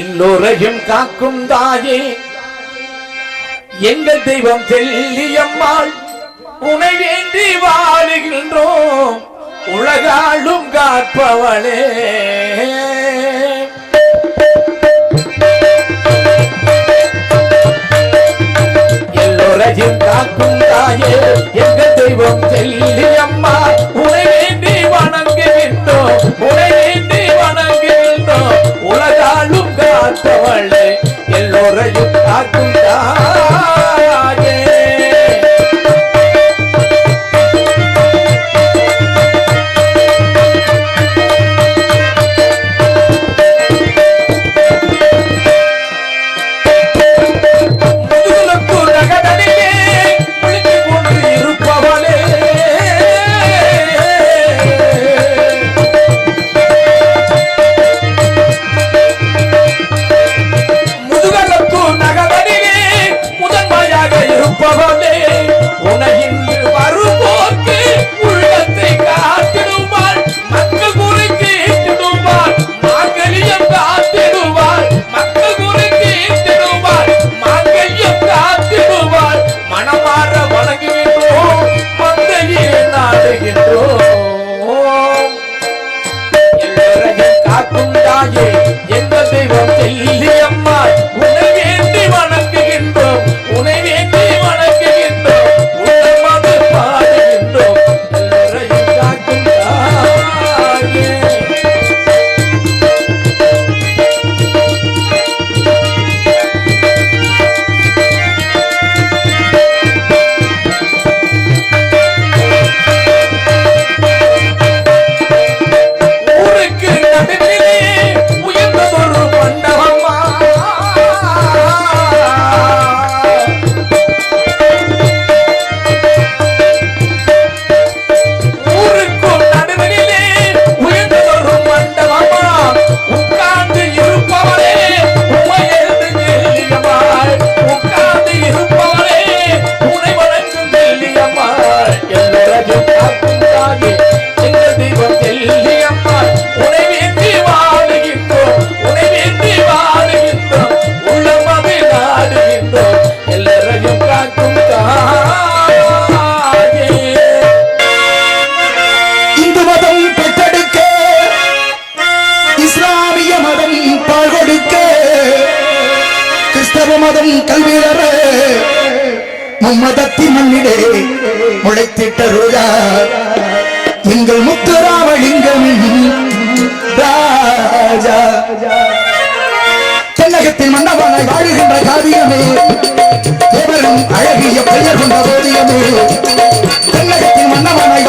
எல்லோரையும் காக்கும் தாயே. எங்கள் தெய்வம் தெல்லியம்மாள் உனை வேண்டி வாழுகின்றோம். உலகாலும் காற்பவளே எல்லோரையும் காக்கும் தாயே. எங்கள் தெய்வம் தெல்லியம்மா பார்க்கும் தாயே எந்த தெய்வம் செய்ய மும்மதம் கல்வியரே. மும்மதத்தி மண்ணிடே முளைத்திட்ட ரோஜா. எங்கள் முத்துராமலிங்கம் ராஜா. தென்னகத்தின் மன்னவனாய் வாழுகின்ற காவியமே. தேவரும் அழகிய பெயர் கொண்ட ஓதியமே தென்னகத்தின் மன்னவனாய்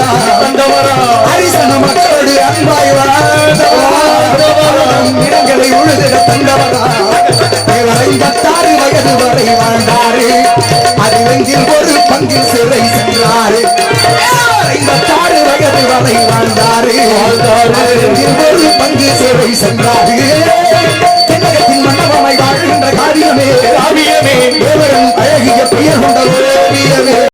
வாழ்ந்தார். பங்கு சேவை சென்றார்கள்